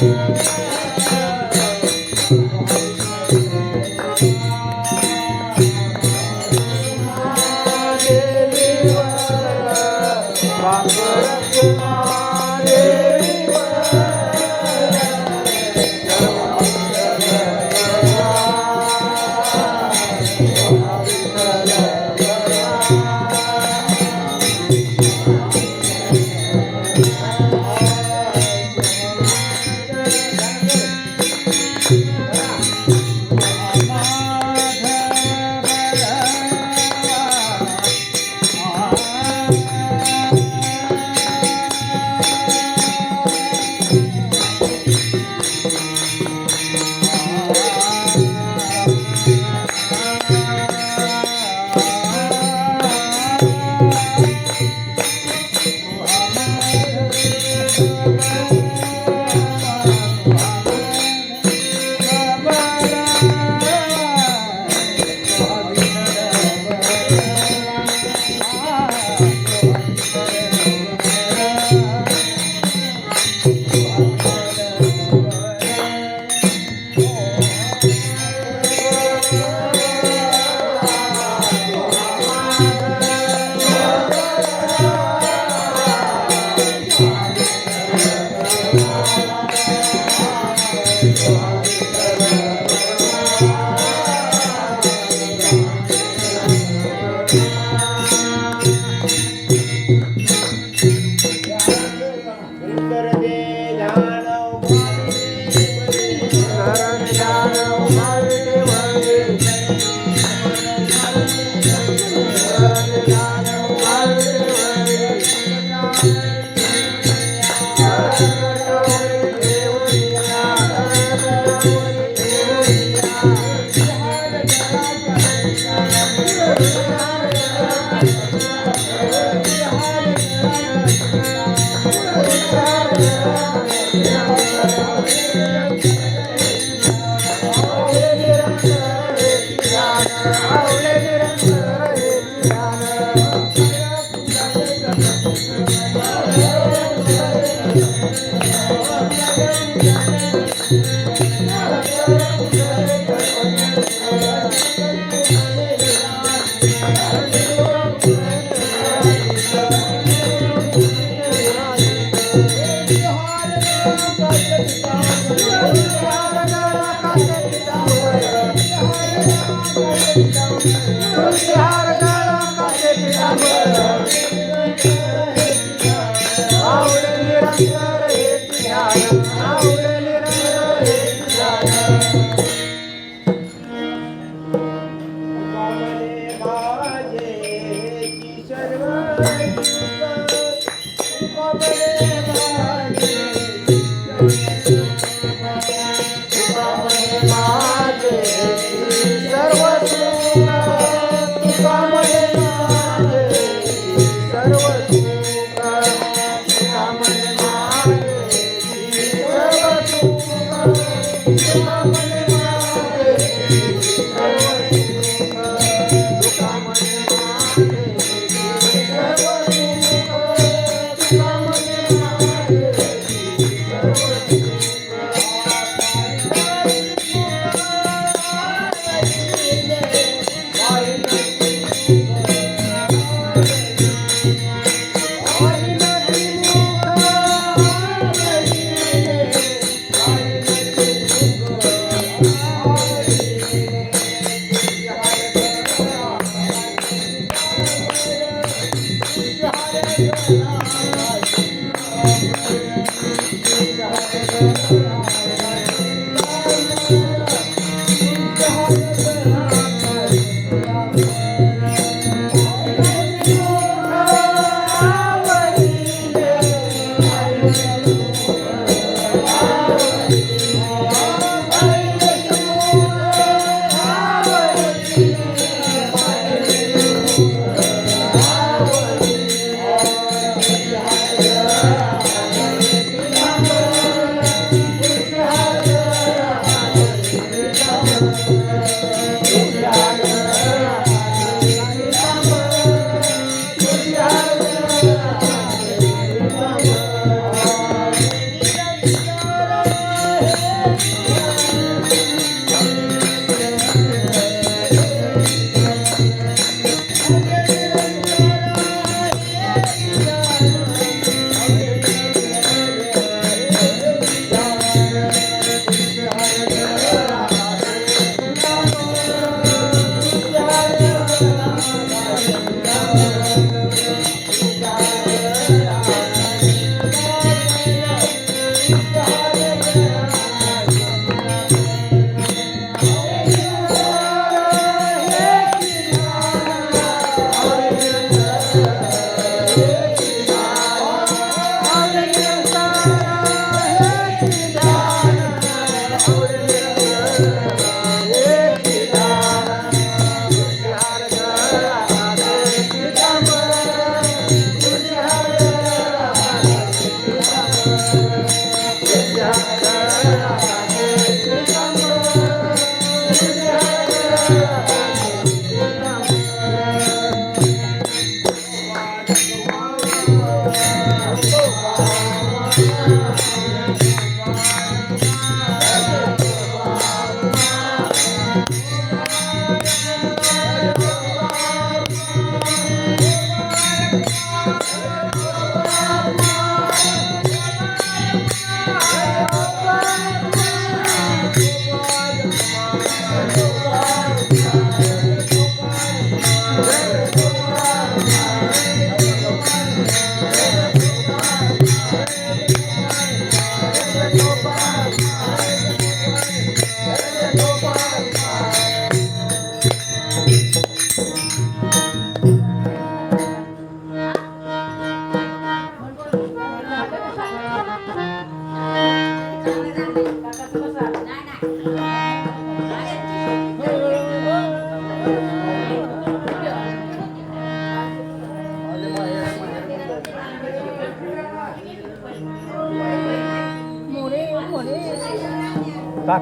Música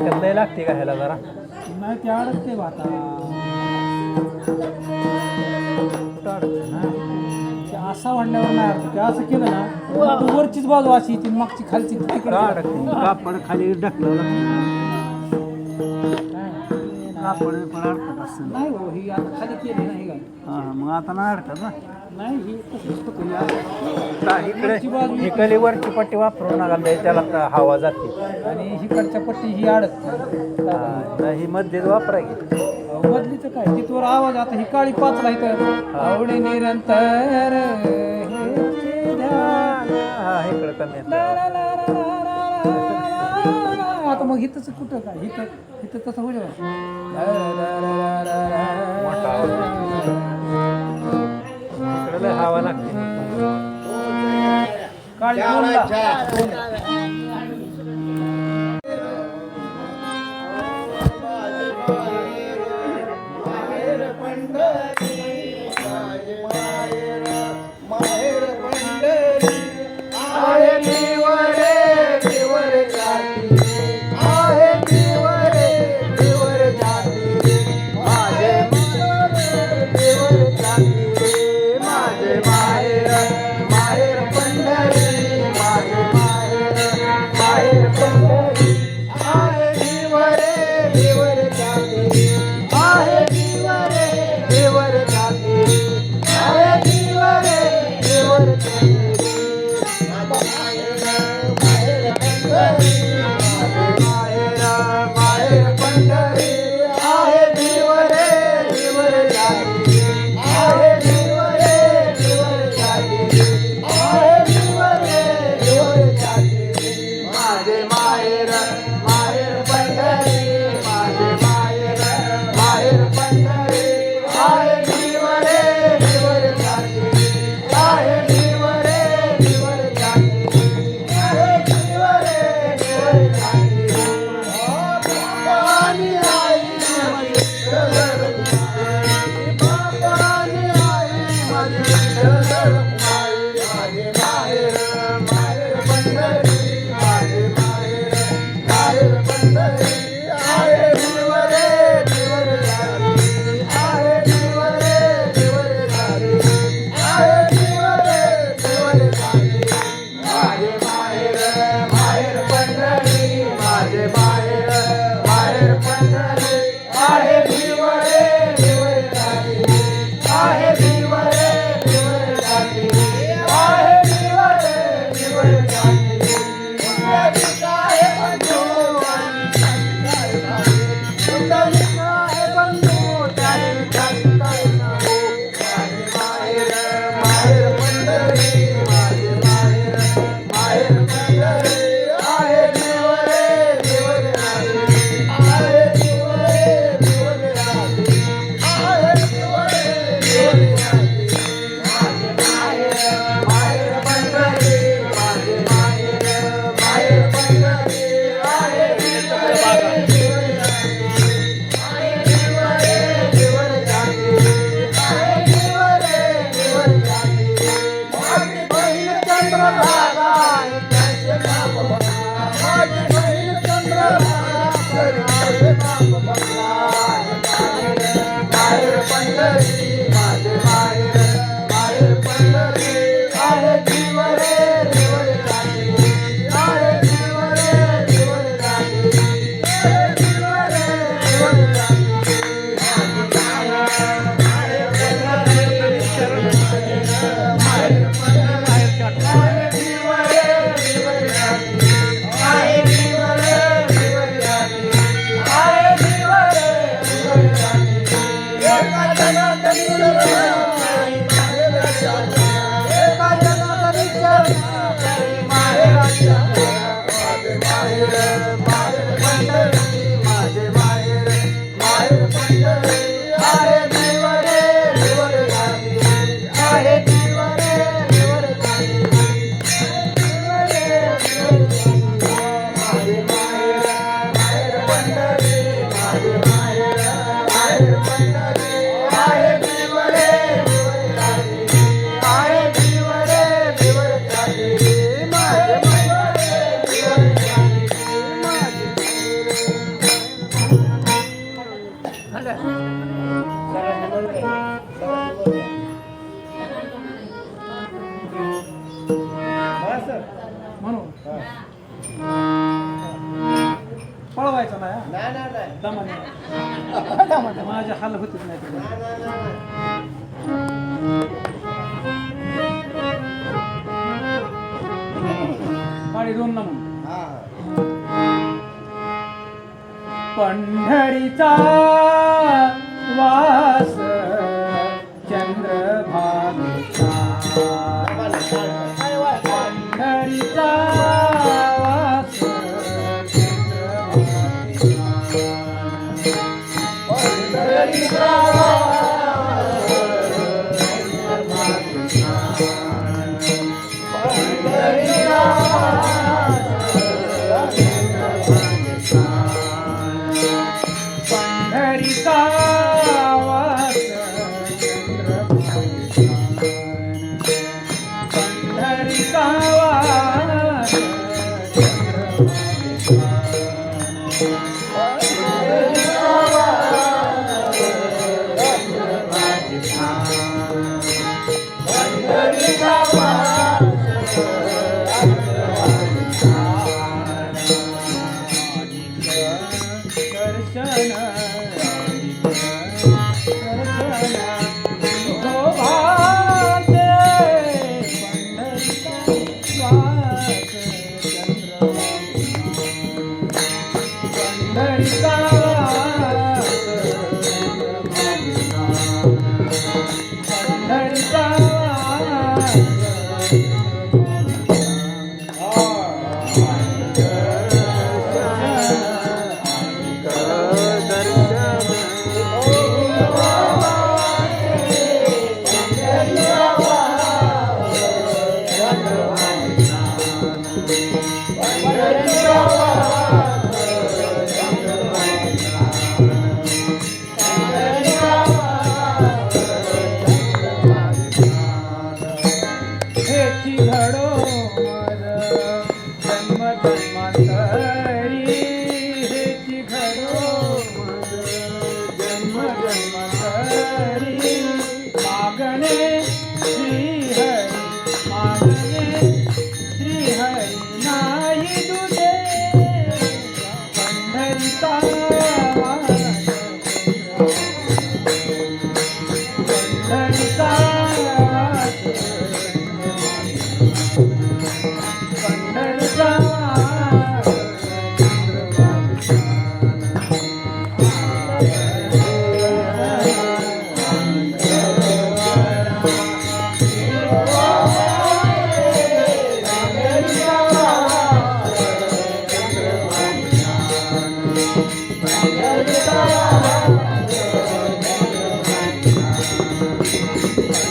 ताकद लय लागते का ह्याला जरा? नाही ते अडकते बा आता. कुठं अडकते ना? ते असा वाढल्यावर नाही अडकत. ते असं केलं ना तर वरचीच बाजू अशी येते मागची खालची तिकडे अडकते? कापड खाली ढकलवलं कापड पण अडकत असतं नाही हो ही आता खाली केली नाही का हा मग आता नाही अडकत ना? नाही ही कलेवरची पट्टी वापरून नका त्याला हवा जाते. आणि हिकडच्या पट्टी ही आडत ही मध्येच वापरा की मधलीच काय? तिथवर आवाज आता ही काळी पाच राहत आवडे निरंतर आता मग हिथंच कुठं काय? हिथं हिथं तसं होऊ शकत हवा लागते.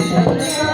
की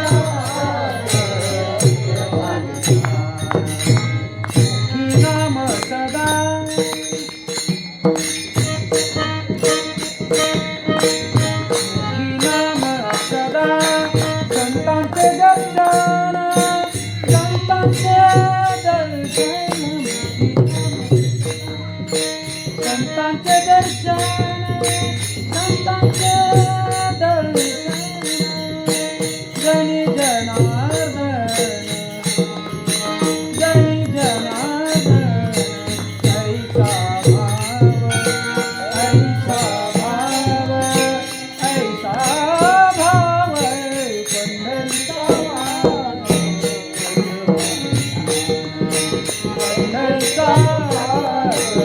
Gracias.